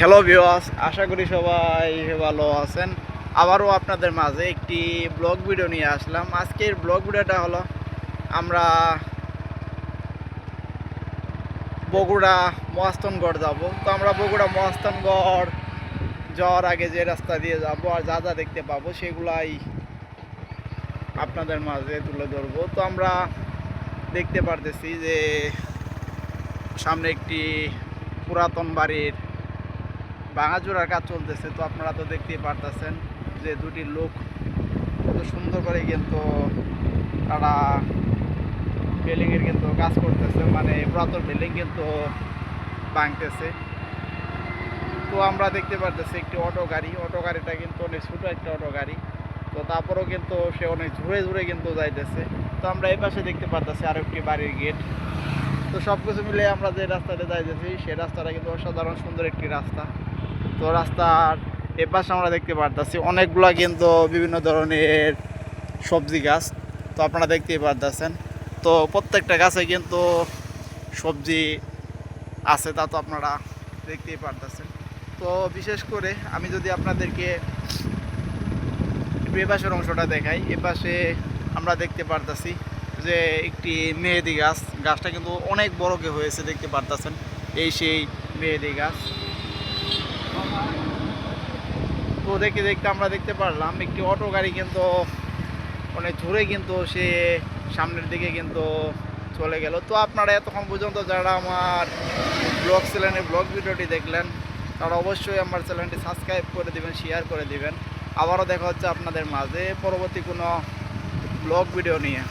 Hello ভিওয়াস আশা করি সবাই ভালো আছেন। আবারও আপনাদের মাঝে একটি ব্লগ ভিডিও নিয়ে আসলাম। আজকের ব্লগ ভিডিওটা হলো আমরা বগুড়া মহাস্তনগড় যাব। তো আমরা বগুড়া মহাস্তনগড় যাওয়ার আগে যে রাস্তা দিয়ে যাব আর যা যা দেখতে পাবো সেগুলাই আপনাদের মাঝে তুলে ধরবো। তো আমরা দেখতে পারতেছি যে সামনে একটি পুরাতন বাড়ির ভাঙাচোরার কাজ চলতেছে, তো আপনারা তো দেখতেই পারতেছেন যে দুটি লোক কত সুন্দর করে কিন্তু তারা বিল্ডিংয়ের কিন্তু কাজ করতেছে মানে পুরাতন বিল্ডিং কিন্তু ভাঙতেছে। তো আমরা দেখতে পারতেছি একটি অটো গাড়ি, অটো গাড়িটা কিন্তু অনেক ছোটো একটা অটো গাড়ি, তো তারপরেও কিন্তু সে অনেক ঝুড়ে ঝুড়ে কিন্তু যাইতেছে। তো আমরা এই পাশে দেখতে পারতেছি আরও একটি বাড়ির গেট। তো সব কিছু মিলে আমরা যে রাস্তাটা যাইতেছি সেই রাস্তাটা কিন্তু অসাধারণ সুন্দর একটি রাস্তা। তো রাস্তার এপাশে আমরা দেখতে পারতেছি অনেকগুলা কিন্তু বিভিন্ন ধরনের সবজি গাছ। তো আপনারা দেখতেই পারতেছেন। তো প্রত্যেকটা গাছে কিন্তু সবজি আছে, তা তো আপনারা দেখতেই পারতেছেন। তো বিশেষ করে আমি যদি আপনাদেরকে এপাশের অংশটা দেখাই। এপাশে আমরা দেখতে পারতেছি যে একটি মেহেদি গাছ। গাছটা কিন্তু অনেক বড়কে হয়েছে, দেখতে পারতেছেন। এই সেই মেহেদি গাছ। তো দেখতে দেখতে আমরা দেখতে পারলাম, একটি অটো গাড়ি কিন্তু অনেক জোরে কিন্তু সে সামনের দিকে কিন্তু চলে গেল। তো আপনারা এতক্ষণ পর্যন্ত যারা আমার ব্লগ চ্যানেলে ব্লগ ভিডিওটি দেখলেন, তারা অবশ্যই আমার চ্যানেলটি সাবস্ক্রাইব করে দিবেন, শেয়ার করে দিবেন। আবারও দেখা হচ্ছে আপনাদের মাঝে পরবর্তী কোনো ব্লগ ভিডিও নিয়ে।